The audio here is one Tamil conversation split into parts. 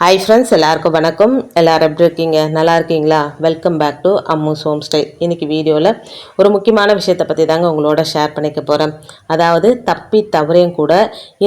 ஹாய் ஃப்ரெண்ட்ஸ் எல்லாருக்கும் வணக்கம். எல்லாரும் எப்படி இருக்கீங்க? நல்லா இருக்கீங்களா? Welcome back to Ammu's home style இன்றைக்கி வீடியோவில் ஒரு முக்கியமான விஷயத்தை பற்றி தாங்க உங்களோட ஷேர் பண்ணிக்க போகிறேன் அதாவது தப்பி தவறையும் கூட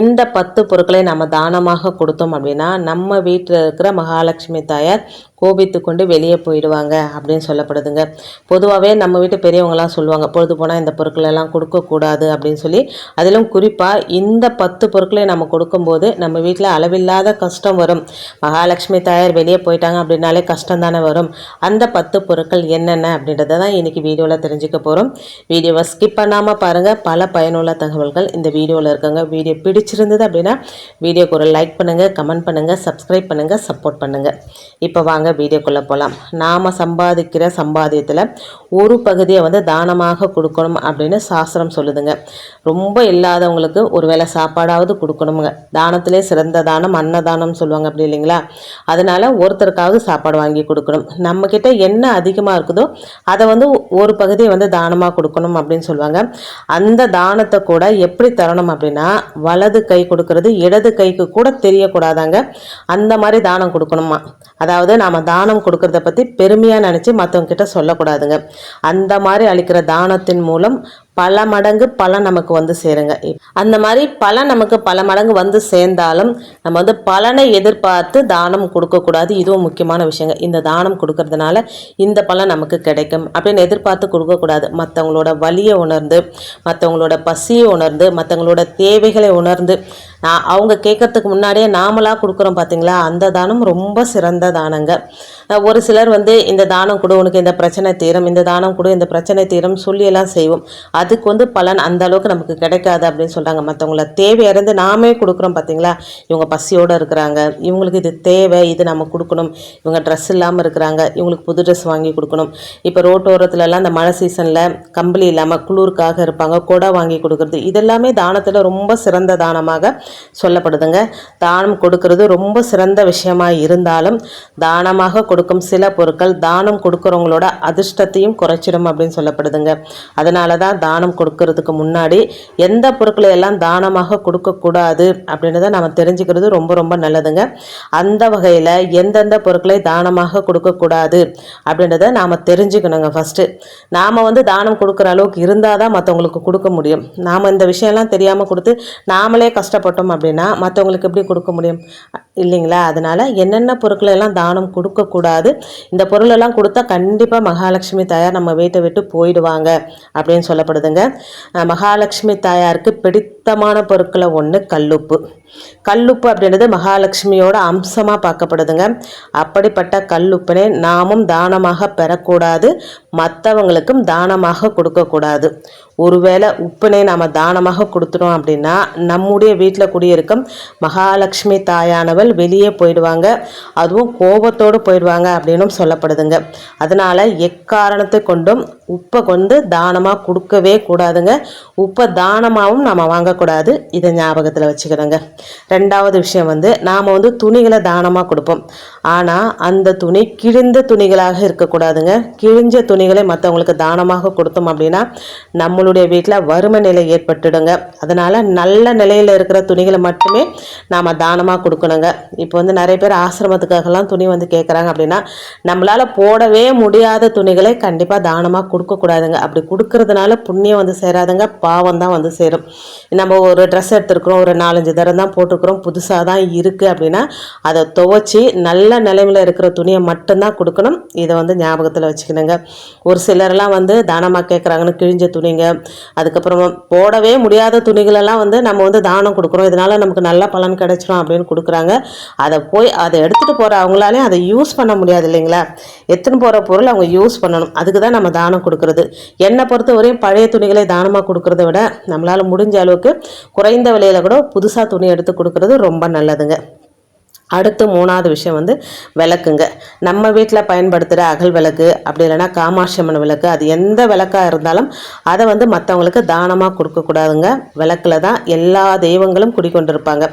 இந்த பத்து பொருட்களை நம்ம தானமாக கொடுத்தோம் அப்படின்னா நம்ம வீட்டில் இருக்கிற மகாலட்சுமி தாயார் கோபித்து கொண்டு வெளியே போயிடுவாங்க அப்படின்னு சொல்லப்படுதுங்க. பொதுவாகவே நம்ம வீட்டு பெரியவங்களாம் சொல்லுவாங்க பொழுது போனால் இந்த பொருட்கள் எல்லாம் கொடுக்கக்கூடாது அப்படின்னு சொல்லி. அதிலும் குறிப்பாக இந்த பத்து பொருட்களை நம்ம கொடுக்கும்போது நம்ம வீட்டில் அளவில்லாத கஷ்டம் வரும். மகாலட்சுமி தாயார் வெளியே போயிட்டாங்க அப்படின்னாலே கஷ்டம் தானே வரும். அந்த பத்து பொருட்கள் என்னென்ன அப்படின்றத தான் இன்றைக்கி வீடியோவில் தெரிஞ்சுக்க போகிறோம் வீடியோவை ஸ்கிப் பண்ணாமல் பாருங்கள் பல பயனுள்ள தகவல்கள் இந்த வீடியோவில் இருக்குங்க. வீடியோ பிடிச்சிருந்தது அப்படின்னா வீடியோக்கு ஒரு லைக் பண்ணுங்கள் கமெண்ட் பண்ணுங்கள் சப்ஸ்கிரைப் பண்ணுங்கள் சப்போர்ட் பண்ணுங்கள் இப்போ வாங்க வீடியோக்குள்ளே போகலாம் நாம் சம்பாதிக்கிற சம்பாதியத்தில் ஒரு பகுதியை வந்து தானமாக கொடுக்கணும் அப்படின்னு சாஸ்திரம் சொல்லுதுங்க. ரொம்ப இல்லாதவங்களுக்கு ஒரு வேளை சாப்பாடாவது கொடுக்கணுங்க தானத்திலே சிறந்த தானம் அன்னதானம் சொல்லுவாங்க அப்படி இல்லைங்களா? அதனால் ஒருத்தருக்காவது சாப்பாடு வாங்கி கொடுக்கணும். நம்மக்கிட்ட என்ன அதிகமாக இருக்குதோ அதை வந்து ஒரு பகுதியை வந்து தானமாக கொடுக்கணும் அப்படின்னு சொல்லுவாங்க. அந்த தானத்தை கூட எப்படி தரணும் அப்படின்னா வலது கை கொடுக்கறது இடது கைக்கு கூட தெரியக்கூடாதாங்க. அந்த மாதிரி தானம் கொடுக்கணுமா? அதாவது நாம் தானம் கொடுக்கறத பற்றி பெருமையாக நினச்சி மற்றவங்க கிட்ட சொல்லக்கூடாதுங்க. அந்த மாதிரி அளிக்கிற தானத்தின் மூலம் பல மடங்கு பலன் நமக்கு வந்து சேருங்க. அந்த மாதிரி பலன் நமக்கு பல மடங்கு வந்து சேர்ந்தாலும் நம்ம வந்து பலனை எதிர்பார்த்து தானம் கொடுக்கக்கூடாது இதுவும் முக்கியமான விஷயங்க. இந்த தானம் கொடுக்கறதுனால இந்த பலன் நமக்கு கிடைக்கும். அப்படின்னு எதிர்பார்த்து கொடுக்கக்கூடாது மற்றவங்களோட வலியை உணர்ந்து மற்றவங்களோட பசியை உணர்ந்து மற்றவங்களோட தேவைகளை உணர்ந்து நான் அவங்க கேட்கறதுக்கு முன்னாடியே நாமளாக கொடுக்குறோம் பார்த்தீங்களா அந்த தானம் ரொம்ப சிறந்த தானங்க. ஒரு சிலர் வந்து இந்த தானம் கொடு உனக்கு இந்த பிரச்சனை தீரும். இந்த தானம் கொடு இந்த பிரச்சனை தீரும். சொல்லியெல்லாம் செய்வோம். அதுக்கு வந்து பலன் அந்த அளவுக்கு நமக்கு கிடைக்காது அப்படின்னு சொல்கிறாங்க மற்றவங்கள தேவையிறந்து நாமே கொடுக்குறோம் பார்த்தீங்களா இவங்க பசியோடு இருக்கிறாங்க. இவங்களுக்கு இது தேவை இது நம்ம கொடுக்கணும். இவங்க ட்ரெஸ் இல்லாமல் இருக்கிறாங்க. இவங்களுக்கு புது ட்ரெஸ் வாங்கி கொடுக்கணும். இப்போ ரோட்டோரத்துலலாம் இந்த மழை சீசனில் கம்பளி இல்லாமல் குளிருக்காக இருப்பாங்க. கொடை வாங்கி கொடுக்குறது. இதெல்லாமே தானத்தில் ரொம்ப சிறந்த தானமாக சொல்லப்படுதுங்க. தானம் கொடுக்கறது ரொம்ப சிறந்த விஷயமா இருந்தாலும் தானமாக கொடுக்கும் சில பொருட்கள் தானம் கொடுக்குறவங்களோட அதிர்ஷ்டத்தையும் குறைச்சிடும் அப்படின்னு சொல்லப்படுதுங்க. அதனால தான் தானம் கொடுக்கறதுக்கு முன்னாடி எந்த பொருட்களை எல்லாம் தானமாக கொடுக்கக்கூடாது அப்படின்றத நம்ம தெரிஞ்சுக்கிறது ரொம்ப ரொம்ப நல்லதுங்க. அந்த வகையில் எந்தெந்த பொருட்களை தானமாக கொடுக்கக்கூடாது அப்படின்றத நாம் தெரிஞ்சுக்கணுங்க ஃபஸ்ட்டு நாம் வந்து தானம் கொடுக்குற அளவுக்கு இருந்தால் தான் மற்றவங்களுக்கு கொடுக்க முடியும். நாம் இந்த விஷயம்லாம் தெரியாமல் கொடுத்து நாமளே கஷ்டப்பட்டோம் அப்படின்னா மற்றவங்களுக்கு எப்படி கொடுக்க முடியும்? இல்லைங்களா? அதனால் என்னென்ன பொருட்களை எல்லாம் தானம் கொடுக்கக்கூடாது இந்த பொருளெல்லாம் கொடுத்தா கண்டிப்பாக மகாலட்சுமி தாயார் நம்ம வீட்டை விட்டு போயிடுவாங்க அப்படின்னு சொல்லப்படுதுங்க. மகாலட்சுமி தாயாருக்கு பிடித்தமான பொருட்களை ஒன்று கல்லுப்பு. கல்லுப்பு அப்படின்றது மகாலட்சுமியோட அம்சமாக பார்க்கப்படுதுங்க. அப்படிப்பட்ட கல்லுப்பினை நாமும் தானமாக பெறக்கூடாது மற்றவங்களுக்கும் தானமாக கொடுக்கக்கூடாது ஒருவேளை உப்பினை நாம் தானமாக கொடுத்துட்டோம் அப்படின்னா நம்முடைய வீட்டில் குடியிருக்கும் மகாலட்சுமி தாயானவள் வெளியே போயிடுவாங்க. அதுவும் கோபத்தோடு போயிடுவாங்க அப்படின்னும் சொல்லப்படுதுங்க. அதனால் எக்காரணத்தை கொண்டும் உப்பை கொண்டு தானமாக கொடுக்கவே கூடாதுங்க. உப்பை தானமாகவும் நாம் வாங்கக்கூடாது. இதை ஞாபகத்தில் வச்சுக்கிறோங்க ரெண்டாவது விஷயம் வந்து நாம் வந்து துணிகளை தானமாக கொடுப்போம். ஆனால் அந்த துணி கிழிந்த துணிகளாக இருக்கக்கூடாதுங்க. கிழிஞ்ச துணிகளை மற்றவங்களுக்கு தானமாக கொடுத்தோம் அப்படின்னா நம்மளுடைய வீட்டில் வறுமை நிலை ஏற்பட்டுடுங்க. அதனால் நல்ல நிலையில் இருக்கிற துணிகளை மட்டுமே நாம் தானமாக கொடுக்கணுங்க. இப்போ வந்து நிறைய பேர் ஆசிரமத்துக்காகலாம் துணி வந்து கேட்குறாங்க அப்படின்னா நம்மளால் போடவே முடியாத துணிகளை கண்டிப்பாக தானமாக கொடுக்கக்கூடாதுங்க. அப்படி கொடுக்கறதுனால புண்ணியம் வந்து சேராதுங்க. பாவம் தான் வந்து சேரும். நம்ம ஒரு ட்ரெஸ் எடுத்துருக்குறோம். ஒரு நாலஞ்சு தரம் தான் போட்டிருக்கிறோம். புதுசாக தான் இருக்குது அப்படின்னா அதை துவைச்சி நல்ல நிலைமையில் இருக்கிற துணியை மட்டும்தான் கொடுக்கணும். இதை வந்து ஞாபகத்தில் வச்சுக்கணுங்க. ஒரு சிலர்லாம் வந்து தானமாக கேட்குறாங்கன்னு கிழிஞ்ச துணிங்க. அதுக்கப்புறமா போடவே முடியாத துணிகளெல்லாம் வந்து நம்ம வந்து தானம் கொடுக்குறோம். இதனால் நமக்கு நல்ல பலன் கிடைச்சிடும் அப்படின்னு கொடுக்குறாங்க. அதை போய் அதை எடுத்துகிட்டு போகிற அவங்களாலையும் அதை யூஸ் பண்ண முடியாது இல்லைங்களா? எடுத்துன்னு போகிற பொருள் அவங்க யூஸ் பண்ணணும். அதுக்கு தான் நம்ம தானம் கொடுக்கறது. என்னை பொறுத்தவரையும் பழைய துணிகளை தானமாக கொடுக்கறத விட நம்மளால் முடிஞ்ச அளவுக்கு குறைந்த விலையில் கூட புதுசாக துணி எடுத்து கொடுக்கறது ரொம்ப நல்லதுங்க. அடுத்து மூணாவது விஷயம் வந்து விளக்குங்க. நம்ம வீட்டில் பயன்படுத்துகிற அகல் விளக்கு அப்படி இல்லைன்னா காமாட்சியம்மன் விளக்கு அது எந்த விளக்காக இருந்தாலும் அதை வந்து மற்றவங்களுக்கு தானமாக கொடுக்கக்கூடாதுங்க விளக்கில் தான் எல்லா தெய்வங்களும் குடிக்கொண்டிருப்பாங்க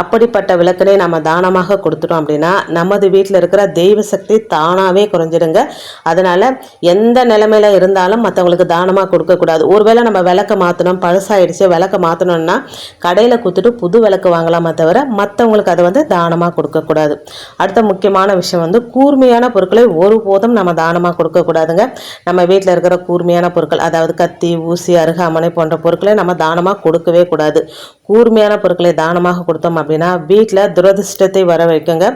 அப்படிப்பட்ட விளக்கினை நம்ம தானமாக கொடுத்துட்டோம் அப்படின்னா நமது வீட்டில் இருக்கிற தெய்வ சக்தி தானாகவே குறைஞ்சிடுங்க. அதனால் எந்த நிலைமையில் இருந்தாலும் மற்றவங்களுக்கு தானமாக கொடுக்கக்கூடாது ஒருவேளை நம்ம விளக்க மாற்றணும் பழசாயிடுச்சு விளக்க மாற்றணும்னா கடையில் கொடுத்துட்டு புது விளக்கு வாங்கலாமே தவிர மற்றவங்களுக்கு அதை வந்து தானமாக கொடுக்கக்கூடாது. அடுத்த முக்கியமான விஷயம் வந்து கூர்மையான பொருட்களை ஒருபோதும் நம்ம தானமாக கொடுக்கக்கூடாதுங்க. நம்ம வீட்டில் இருக்கிற கூர்மையான பொருட்கள் அதாவது கத்தி ஊசி அருகாமனை போன்ற பொருட்களை நம்ம தானமாக கொடுக்கவே கூடாது. கூர்மையான பொருட்களை தானமாக கொடுத்தோம் அப்படின்னா வீட்டில் துரதிர்ஷ்டத்தை வர வைக்குங்க.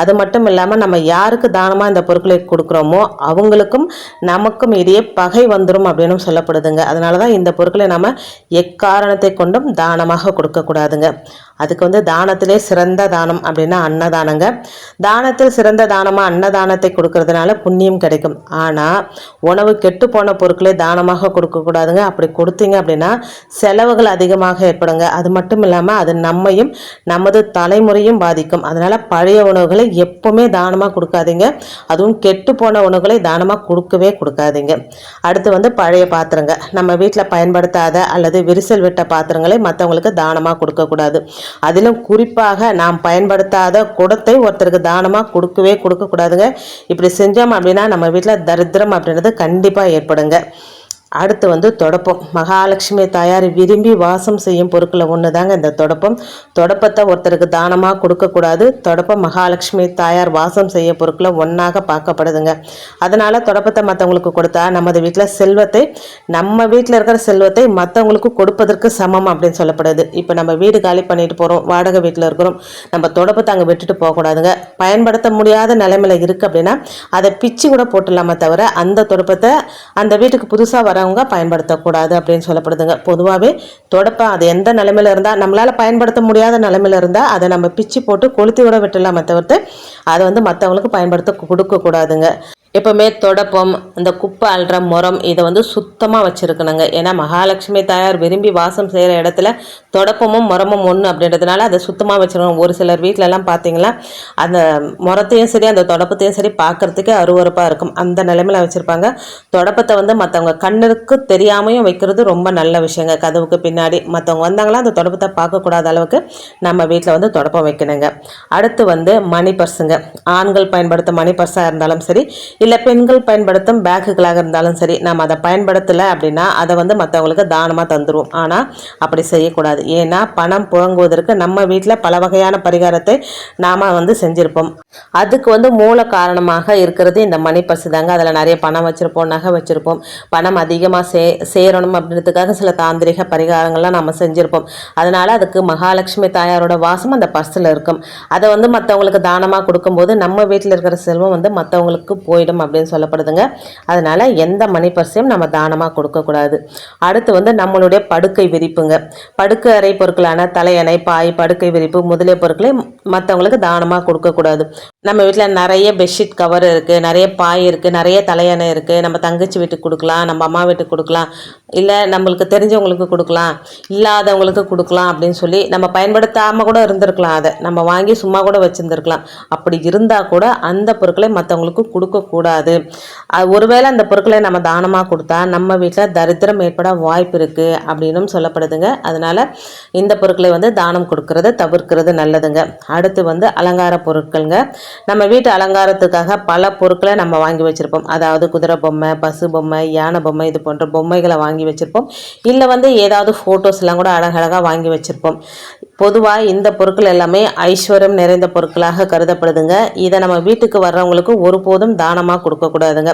அது மட்டும் இல்லாமல் நம்ம யாருக்கு தானமாக இந்த பொருட்களை கொடுக்குறோமோ அவங்களுக்கும் நமக்கும் இடையே பகை வந்துடும் அப்படின்னு சொல்லப்படுதுங்க. அதனால தான் இந்த பொருட்களை நம்ம எக்காரணத்தை கொண்டும் தானமாக கொடுக்கக்கூடாதுங்க. அதுக்கு வந்து தானத்திலே சிறந்த தானம் அப்படின்னா அன்னதானங்க. தானத்தில் சிறந்த தானமாக அன்னதானத்தை கொடுக்கறதுனால புண்ணியம் கிடைக்கும். ஆனால் உணவு கெட்டு போன பொருட்களை தானமாக கொடுக்கக்கூடாதுங்க. அப்படி கொடுத்தீங்க அப்படின்னா செலவுகள் அதிகமாக ஏற்படுங்க. அது மட்டும் இல்லாமல் அது நம்மையும் நமது தலைமுறையும் பாதிக்கும். அதனால் பழைய உணவுகளை எப்போவுமே தானமாக கொடுக்காதீங்க. அதுவும் கெட்டு போன உணவுகளை தானமாக கொடுக்கவே கொடுக்காதீங்க. அடுத்து வந்து பழைய பாத்திரங்க. நம்ம வீட்டில் பயன்படுத்தாத அல்லது விரிசல் விட்ட பாத்திரங்களை மற்றவங்களுக்கு தானமாக கொடுக்கக்கூடாது. அதிலும் குறிப்பாக நாம் பயன்படுத்தாத குடத்தை ஒருத்தருக்கு தானமாக கொடுக்கவே கொடுக்கக்கூடாதுங்க. இப்படி செஞ்சோம் அப்படின்னா நம்ம வீட்டில் தரித்திரம் அப்படின்றது கண்டிப்பாக ஏற்படுங்க. அடுத்து வந்து தொடப்பம். மகாலட்சுமி தாயார் விரும்பி வாசம் செய்யும் பொருட்களை ஒன்று தாங்க இந்த தொடப்பம். தொடப்பத்தை ஒருத்தருக்கு தானமாக கொடுக்கக்கூடாது. தொடப்பம் மகாலட்சுமி தாயார் வாசம் செய்ய பொருட்களை ஒன்றாக பார்க்கப்படுதுங்க. அதனால் தொடப்பத்தை மற்றவங்களுக்கு கொடுத்தா நமது வீட்டில் செல்வத்தை நம்ம வீட்டில் இருக்கிற செல்வத்தை மற்றவங்களுக்கு கொடுப்பதற்கு சமம் அப்படின்னு சொல்லப்படுது. இப்போ நம்ம வீடு காலி பண்ணிட்டு போகிறோம் வாடகை வீட்டில் இருக்கிறோம். நம்ம தொடப்பத்தை அங்கே விட்டுட்டு போகக்கூடாதுங்க. பயன்படுத்த முடியாத நிலைமையில இருக்குது அப்படின்னா அதை பிச்சு கூட போட்டுடலாமே தவிர அந்த தொடப்பத்தை அந்த வீட்டுக்கு புதுசாக வர வரவங்க பயன்படுத்தக்கூடாது அப்படின்னு சொல்லப்படுதுங்க. பொதுவாகவே தொடப்பம் அது எந்த நிலைமையில இருந்தால் நம்மளால் பயன்படுத்த முடியாத நிலைமையில இருந்தால் அதை நம்ம பிச்சு போட்டு கொளுத்தி விட விட்டுலாமே தவிர்த்து அதை வந்து மற்றவங்களுக்கு பயன்படுத்த கொடுக்கக்கூடாதுங்க. எப்போவுமே தொடப்பம் இந்த குப்பை அல்ற முறம் இதை வந்து சுத்தமாக வச்சுருக்கணுங்க. ஏன்னா மகாலட்சுமி தாயார் விரும்பி வாசம் செய்கிற இடத்துல தொடப்பமும் முறமும் ஒன்று அப்படின்றதுனால அதை சுத்தமாக வச்சுருக்கணும். ஒரு சிலர் வீட்டிலலாம் பார்த்தீங்களா அந்த முறத்தையும் சரி அந்த தொடப்பத்தையும் சரி பார்க்குறதுக்கே அருவறுப்பாக இருக்கும். அந்த நிலைமையில வச்சுருப்பாங்க. தொடப்பத்தை வந்து மற்றவங்க கண்ணுக்கு தெரியாமையும் வைக்கிறது ரொம்ப நல்ல விஷயங்க. கதவுக்கு பின்னாடி மற்றவங்க வந்தாங்களா அந்த தொடப்பத்தை பார்க்கக்கூடாத அளவுக்கு நம்ம வீட்டில் வந்து தொடப்பம் வைக்கணுங்க. அடுத்து வந்து மணி பர்ஸுங்க ஆண்கள் பயன்படுத்த மணி பர்ஸாக இருந்தாலும் சரி இல்லை பெண்கள் பயன்படுத்தும் பேக்குகளாக இருந்தாலும் சரி நம்ம அதை பயன்படுத்தலை அப்படின்னா அதை வந்து மற்றவங்களுக்கு தானமாக தந்துடுவோம் ஆனால் அப்படி செய்யக்கூடாது. ஏன்னா பணம் புழங்குவதற்கு நம்ம வீட்டில் பல வகையான பரிகாரத்தை நாம் வந்து செஞ்சுருப்போம். அதுக்கு வந்து மூல காரணமாக இருக்கிறது இந்த மணி பர்ஸ் தாங்க. அதில் நிறைய பணம் வச்சுருப்போம் நகை வச்சுருப்போம். பணம் அதிகமாக சே சேரணும் அப்படின்றதுக்காக சில தாந்திரிக பரிகாரங்கள்லாம் நம்ம செஞ்சுருப்போம். அதனால் அதுக்கு மகாலட்சுமி தாயாரோட வாசம் அந்த பர்ஸில் இருக்கும். அதை வந்து மற்றவங்களுக்கு தானமாக கொடுக்கும்போது நம்ம வீட்டில் இருக்கிற செல்வம் வந்து மற்றவங்களுக்கு போயிடும். அப்படின்னு சொல்லப்படுதுங்க. அதனால் எந்த மணி பர்ஸையும் நம்ம தானமாக கொடுக்கக்கூடாது. அடுத்து வந்து நம்மளுடைய படுக்கை விரிப்புங்க. படுக்கை அறை பொருட்களான தலையணை பாய் படுக்கை விரிப்பு முதலிய பொருட்களை மற்றவங்களுக்கு தானமாக கொடுக்கக்கூடாது. நம்ம வீட்டில் நிறைய பெட்ஷீட் கவர் இருக்குது நிறைய பாய் இருக்குது நிறைய தலையணை இருக்குது நம்ம தங்கச்சி வீட்டுக்கு கொடுக்கலாம் நம்ம அம்மா வீட்டுக்கு கொடுக்கலாம் இல்லை நம்மளுக்கு தெரிஞ்சவங்களுக்கு கொடுக்கலாம் இல்லாதவங்களுக்கு கொடுக்கலாம் அப்படின்னு சொல்லி நம்ம பயன்படுத்தாமல் கூட இருந்திருக்கலாம் அதை. நம்ம வாங்கி சும்மா கூட வச்சுருந்துருக்கலாம். அப்படி இருந்தால் கூட அந்த பொருட்களை மற்றவங்களுக்கு கொடுக்கக்கூடாது ஒருவேளை அந்த பொருட்களை நம்ம தானமாக கொடுத்தா நம்ம வீட்டில் தரித்திரம் ஏற்பட வாய்ப்பு இருக்குது அப்படின்னும் சொல்லப்படுதுங்க. அதனால் இந்த பொருட்களை வந்து தானம் கொடுக்கறத தவிர்க்கிறது நல்லதுங்க. அடுத்து வந்து அலங்கார பொருட்கள்ங்க. நம்ம வீட்டு அலங்காரத்துக்காக பல பொருட்களை நம்ம வாங்கி வச்சுருப்போம். அதாவது குதிரை பொம்மை பசு பொம்மை யானை பொம்மை இது போன்ற பொம்மைகளை வாங்கி வச்சுருப்போம். இல்லை வந்து ஏதாவது ஃபோட்டோஸ்லாம் கூட அழகழகாக வாங்கி வச்சுருப்போம். பொதுவாக இந்த பொருட்கள் எல்லாமே ஐஸ்வர்யம் நிறைந்த பொருட்களாக கருதப்படுதுங்க. இதை நம்ம வீட்டுக்கு வர்றவங்களுக்கு ஒருபோதும் தானமாக கொடுக்கக்கூடாதுங்க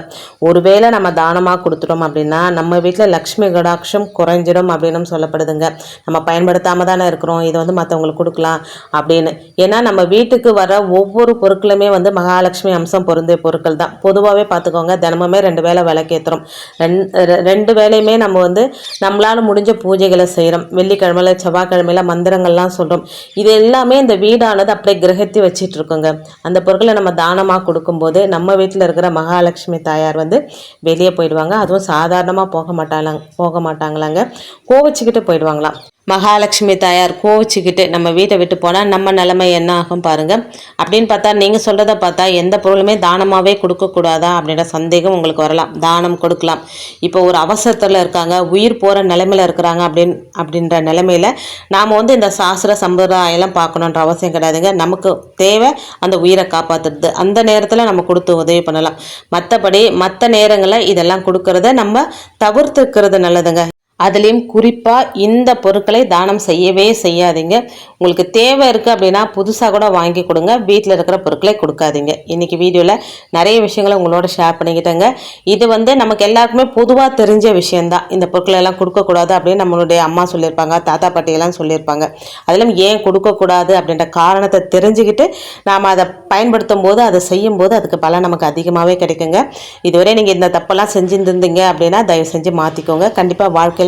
ஒருவேளை நம்ம தானமாக கொடுத்துட்டோம் அப்படின்னா நம்ம வீட்டில் லக்ஷ்மி கடாட்சம் குறைஞ்சிடும் அப்படின்னு சொல்லப்படுதுங்க. நம்ம பயன்படுத்தாமல் தானே இருக்கிறோம். இதை வந்து மற்றவங்களுக்கு கொடுக்கலாம் அப்படின்னு. ஏன்னா நம்ம வீட்டுக்கு வர ஒவ்வொரு பொருட்களுமே வந்து மகாலட்சுமி அம்சம் பொருந்திய பொருட்கள் தான். பொதுவாகவே பார்த்துக்கோங்க தினமுமே ரெண்டு வேளை விளக்கேற்றுறோம் ரெண்டு ரெண்டு வேலையுமே நம்ம வந்து நம்மளால் முடிஞ்ச பூஜைகளை செய்கிறோம் வெள்ளிக்கிழமையில் செவ்வாய்க்கிழமையில் மந்திரங்கள்லாம் சொல்கிறோம் இது எல்லாமே இந்த வீடானது அப்படியே கிரகத்தி வச்சிட்டு இருக்கோங்க அந்த பொருட்களை நம்ம தானமாக கொடுக்கும்போது நம்ம வீட்டில் இருக்கிற மகாலட்சுமி தாயார் வந்து வெளியே போயிடுவாங்க. அதுவும் சாதாரணமாக போக மாட்டாங்க போக மாட்டாங்களாங்க. கோவச்சிக்கிட்டு போயிடுவாங்களாம். மகாலட்சுமி தாயார் கோவிச்சுக்கிட்டு நம்ம வீட்டை விட்டு போனால் நம்ம நிலைமை என்ன ஆகும் பாருங்கள் அப்படின்னு பார்த்தா நீங்கள் சொல்கிறத பார்த்தா எந்த பொருளுமே தானமாகவே கொடுக்கக்கூடாதா அப்படின்ற சந்தேகம் உங்களுக்கு வரலாம். தானம் கொடுக்கலாம். இப்போ ஒரு அவசரத்தில் இருக்காங்க உயிர் போகிற நிலைமையில் இருக்கிறாங்க அப்படின்னு அப்படின்ற நிலைமையில் நாம் வந்து இந்த சாஸ்திர சம்பிரதாயம்லாம் பார்க்கணுன்ற அவசியம் கிடையாதுங்க. நமக்கு தேவை அந்த உயிரை காப்பாற்றுறது அந்த நேரத்தில் நம்ம கொடுத்து உதவி பண்ணலாம். மற்றபடி மற்ற நேரங்களில் இதெல்லாம் கொடுக்கறத நம்ம தவிர்த்துக்கிறது நல்லதுங்க. அதுலேயும் குறிப்பாக இந்த பொருட்களை தானம் செய்யவே செய்யாதீங்க. உங்களுக்கு தேவை இருக்குது அப்படின்னா புதுசாக கூட வாங்கி கொடுங்க. வீட்டில் இருக்கிற பொருட்களை கொடுக்காதீங்க. இன்றைக்கி வீடியோவில் நிறைய விஷயங்களை உங்களோட ஷேர் பண்ணிக்கிட்டேங்க. இது வந்து நமக்கு எல்லாருக்குமே பொதுவாக தெரிஞ்ச விஷயந்தான் இந்த பொருட்களை எல்லாம் கொடுக்கக்கூடாது அப்படின்னு நம்மளுடைய அம்மா சொல்லியிருப்பாங்க தாத்தா பாட்டியெல்லாம் சொல்லியிருப்பாங்க. அதிலும் ஏன் கொடுக்கக்கூடாது அப்படின்ற காரணத்தை தெரிஞ்சுக்கிட்டு நாம் அதை பயன்படுத்தும் போது அதை செய்யும் போது அதுக்கு பலன் நமக்கு அதிகமாகவே கிடைக்குங்க. இதுவரை நீங்கள் இந்த தப்பெல்லாம் செஞ்சுருந்தீங்க அப்படின்னா தயவு செஞ்சு மாற்றிக்கோங்க கண்டிப்பாக வாழ்க்கையில்